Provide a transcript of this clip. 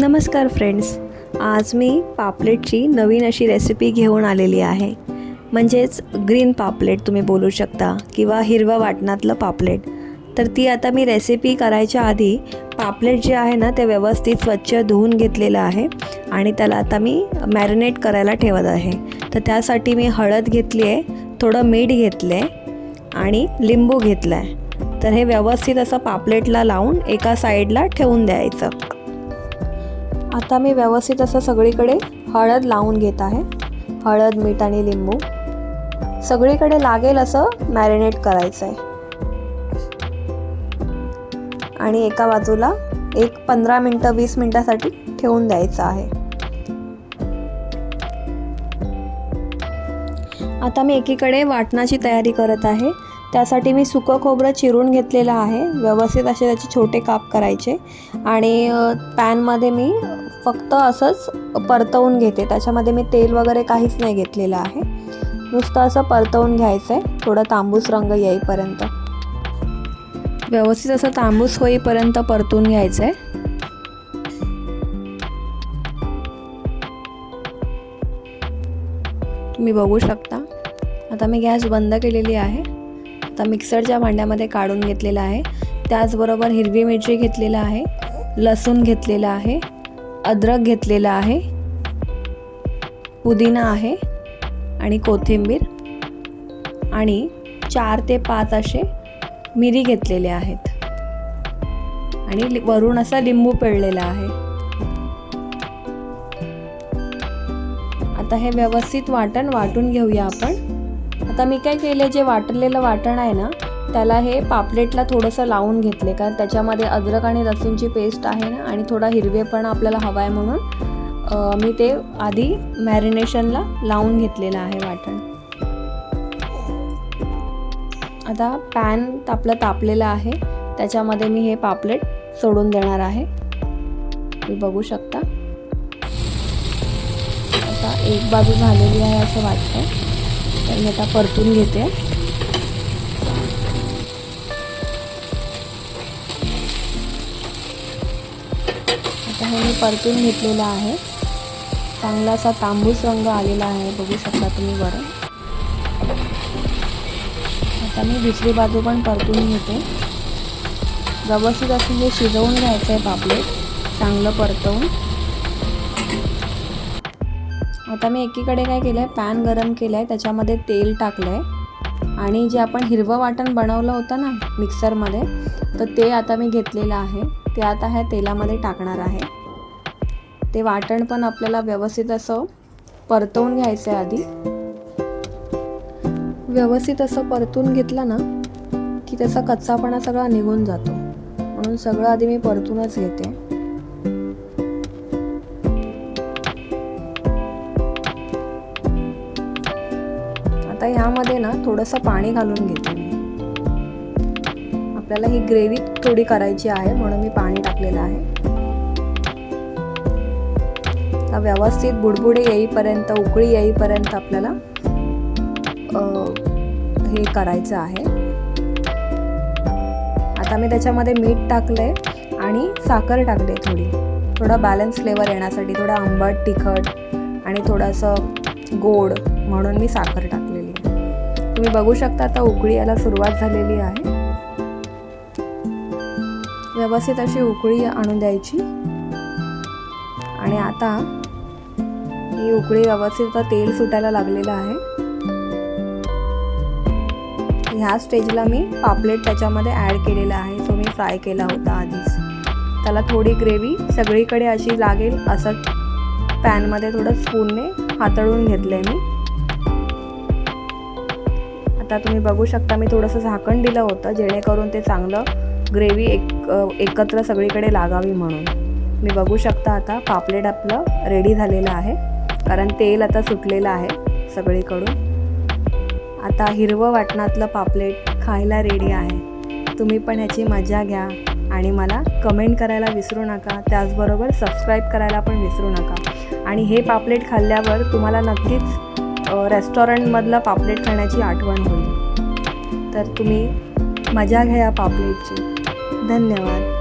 नमस्कार फ्रेंड्स. आज मी पापलेटची नवीन अशी रेसिपी घेऊन आलेली आहे. म्हणजेच ग्रीन पापलेट तुम्ही बोलू शकता किंवा हिरवं वाटणातलं पापलेट. तर ती आता मी रेसिपी करायच्या आधी पापलेट जे आहे ना ते व्यवस्थित स्वच्छ धुवून घेतलेलं आहे आणि त्याला आता मी मॅरिनेट करायला ठेवत आहे. तर त्यासाठी मी हळद घेतली आहे थोडं मीठ घेतलं आहे आणि लिंबू घेतला आहे तर हे व्यवस्थित असं पापलेटला लावून एका साईडला ठेवून द्यायचं. आता मी व्यवस्थित असं सगळीकडे हळद लावून घेत आहे. हळद मीठ आणि लिंबू. सगळीकडे लागेल असं मॅरिनेट करायचं आहे आणि एका बाजूला एक पंधरा मिनटं वीस मिनटासाठी ठेवून द्यायचं आहे. आता मी एकीकडे वाटणाची तयारी करत आहे. त्यासाठी मी सुकं खोबरं चिरून घेतलेलं आहे. व्यवस्थित असे त्याचे छोटे काप करायचे. आणि पॅनमध्ये मी फक्त असंच परतवून घेते. त्याच्यामध्ये मी तेल वगैरे काहीच नाही घेतलेलं आहे. नुसतं असं परतवून घ्यायचं आहे थोडं तांबूस रंग येईपर्यंत. व्यवस्थित असं तांबूस होईपर्यंत परतून घ्यायचं आहे तुम्ही बघू शकता. आता मी गॅस बंद केलेली आहे. आता मिक्सरच्या भांड्यामध्ये काढून घेतलेला आहे त्याचबरोबर हिरवी मिरची घेतलेला आहे लसूण घेतलेला आहे अद्रक घेतलेला आहे पुदिना आहे आणि कोथिंबीर आणि चार ते पाच असे मिरी घेतलेले आहेत. आणि वरून असा लिंबू पेळलेला आहे. आता हे व्यवस्थित वाटण वाटून घेऊया आपण. आता मी काय केलं जे वाटलेलं वाटण आहे ना त्याला हे पापलेटला थोडंसं लावून घेतले. कारण त्याच्यामध्ये अद्रक आणि लसूणची पेस्ट आहे ना आणि थोडा हिरवेपणा आपल्याला हवा आहे म्हणून मी ते आधी मॅरिनेशनला लावून घेतलेलं आहे वाटण. आता पॅन आपलं तापलेलं आहे त्याच्यामध्ये मी हे पापलेट सोडून देणार आहे. तुम्ही बघू शकता. आता एक बाजू झालेली आहे असं वाटतं तर मी आता परतून घेते. आता हे मी परतून घेतलेलं आहे. चांगला असा तांबूस रंग आलेला आहे बघू शकता तुम्ही बरं. आता मी दुसरी बाजू पण परतून घेते. व्यवस्थित असं हे शिजवून घ्यायचं आहे पापलेट चांगलं परतवून. आता मी एकीकडे काय केलं आहे पॅन गरम केलं आहे त्याच्यामध्ये तेल टाकलं आहे आणि जे आपण हिरवं वाटण बनवलं होतं ना मिक्सरमध्ये तर ते आता मी घेतलेलं आहे. ते आता ह्या तेलामध्ये टाकणार आहे. ते वाटण पण आपल्याला व्यवस्थित असं परतवून घ्यायचं आहे आधी. व्यवस्थित असं परतून घेतलं ना की त्याचा कच्चापणा सगळा निघून जातो. म्हणून सगळं आधी मी परतूनच घेते. आता ह्यामध्ये ना थोडंसं पाणी घालून घेते मी. आपल्याला ही ग्रेव्ही थोडी करायची आहे म्हणून मी पाणी टाकलेलं आहे. व्यवस्थित बुडबुडे येईपर्यंत उकळी येईपर्यंत आपल्याला हे करायचं आहे. आता मी त्याच्यामध्ये मीठ टाकलंय आणि साखर टाकले थोडी. थोडा बॅलन्स फ्लेवर येण्यासाठी थोडा आंबट तिखट आणि थोडंसं गोड म्हणून मी साखर टाकते. तुम्ही बघू शकता आता उकळी याला सुरुवात झालेली आहे. व्यवस्थित अशी उकळी आणून द्यायची. आणि आता ही उकळी व्यवस्थित तेल सुटायला लागलेलं आहे. ह्या स्टेजला मी पापलेट त्याच्यामध्ये ॲड केलेला आहे. तो मी फ्राय केला होता आधीच. त्याला थोडी ग्रेव्ही सगळीकडे अशी लागेल. असं पॅनमध्ये थोडं स्पूनने हातळून घेतलं आहे मी. आता तुम्ही बघू शकता मी थोडंसं झाकण दिलं होतं जेणेकरून ते चांगलं ग्रेव्ही एक एकत्र सगळीकडे लागावी म्हणून. मी बघू शकता आता पापलेट आपलं रेडी झालेलं आहे कारण तेल आता सुटलेलं आहे सगळीकडून. आता हिरवं वाटणातलं पापलेट खायला रेडी आहे. तुम्ही पण ह्याची मजा घ्या आणि मला कमेंट करायला विसरू नका. त्याचबरोबर सबस्क्राईब करायला पण विसरू नका. आणि हे पापलेट खाल्ल्यावर तुम्हाला नक्कीच रेस्टॉरंटमधलं पापलेट खाण्याची आठवण होईल. तर तुम्ही मजा घ्या या पापलेटची. धन्यवाद.